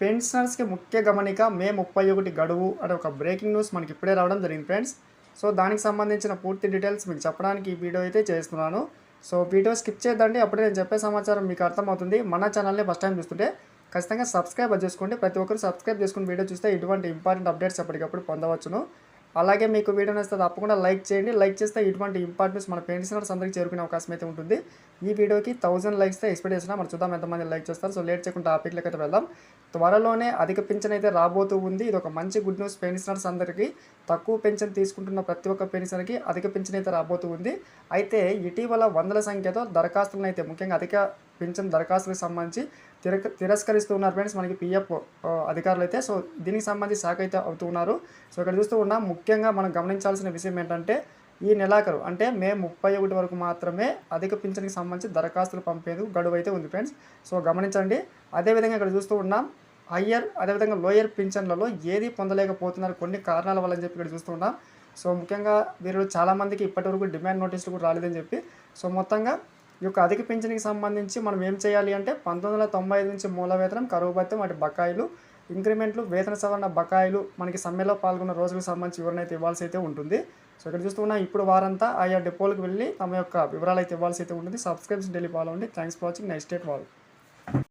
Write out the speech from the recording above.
పెన్షనర్స్కి ముఖ్య గమనిక మే ముప్పై ఒకటి గడువు అనే ఒక బ్రేకింగ్ న్యూస్ మనకి ఇప్పుడే రావడం జరిగింది ఫ్రెండ్స్. సో దానికి సంబంధించిన పూర్తి డీటెయిల్స్ మీకు చెప్పడానికి ఈ వీడియో అయితే చేస్తున్నాను. సో వీడియో స్కిప్ చేద్దండి అప్పుడే నేను చెప్పే సమాచారం మీకు అర్థమవుతుంది. మన ఛానల్ని ఫస్ట్ టైం చూస్తుంటే ఖచ్చితంగా సబ్స్క్రైబ్ చేసుకోండి ప్రతి ఒక్కరు సబ్స్క్రైబ్ చేసుకుని వీడియో చూస్తే ఇటువంటి ఇంపార్టెంట్ అప్డేట్స్ ఎప్పటికప్పుడు పొందవచ్చును. అలాగే మీకు వీడియో నచ్చితే తప్పకుండా లైక్ చేయండి. లైక్ చేస్తే ఇటువంటి ఇంపార్టెన్స్ మన పెన్షనర్స్ అందరికీ చేరుకునే అవకాశం అయితే ఉంటుంది. ఈ వీడియోకి థౌసండ్ లైక్స్ ఎక్స్పెక్ట్ చేసినా మనం చూద్దాం ఎంతమంది లైక్ చేస్తారు. సో లేట్ చేయకుండా టాపిక్లకి అయితే వెళ్దాం. త్వరలోనే అధిక పెన్షన్ అయితే రాబోతూ ఉంది. ఇది ఒక మంచి గుడ్ న్యూస్ పెన్షనర్స్ అందరికీ. తక్కువ పెన్షన్ తీసుకుంటున్న ప్రతి ఒక్క పెన్షనర్కి అధిక పెన్షన్ అయితే రాబోతూ ఉంది. అయితే ఇటీవల వందల సంఖ్యతో దరఖాస్తులను అయితే ముఖ్యంగా అధిక పింఛన్ దరఖాస్తులకు సంబంధించి తిరక తిరస్కరిస్తూ ఉన్నారు ఫ్రెండ్స్. మనకి పిఎఫ్ అధికారులు అయితే సో దీనికి సంబంధించి శాఖ అయితే అవుతున్నారు. సో ఇక్కడ చూస్తూ ఉన్నాం ముఖ్యంగా మనం గమనించాల్సిన విషయం ఏంటంటే ఈ నెలాఖరు అంటే మే ముప్పై ఒకటి వరకు మాత్రమే అధిక పింఛన్కి సంబంధించి దరఖాస్తులు పంపేందుకు గడువు అయితే ఉంది ఫ్రెండ్స్. సో గమనించండి. అదేవిధంగా ఇక్కడ చూస్తూ ఉన్నాం హయ్యర్ అదేవిధంగా లోయర్ పింఛన్లలో ఏది పొందలేకపోతున్నారు కొన్ని కారణాల వల్ల అని చెప్పి ఇక్కడ చూస్తూ ఉన్నాం. సో ముఖ్యంగా వీరు చాలామందికి ఇప్పటివరకు డిమాండ్ నోటీసులు కూడా రాలేదని చెప్పి సో మొత్తంగా ఈ యొక్క అధిక పింఛన్కి సంబంధించి మనం ఏం చేయాలి అంటే పంతొమ్మిది వందల తొంభై ఐదు నుంచి మూల వేతనం కరువు భత్యం వాటి బకాయిలు ఇంక్రిమెంట్లు వేతన సవరణ బకాయిలు మనకి సమ్మెలో పాల్గొన్న రోజులకు సంబంధించి వివరణ అయితే ఇవ్వాల్సి అయితే ఉంటుంది. సో ఇక్కడ చూస్తున్నా ఇప్పుడు వారంతా ఆయా డిపోలకు వెళ్ళి తమ యొక్క వివరాలు అయితే ఇవ్వాల్సి అయితే ఉంటుంది సబ్స్క్రిప్షన్ డైలీ ఫాలో అండి thanks for watching. Next date వాళ్ళు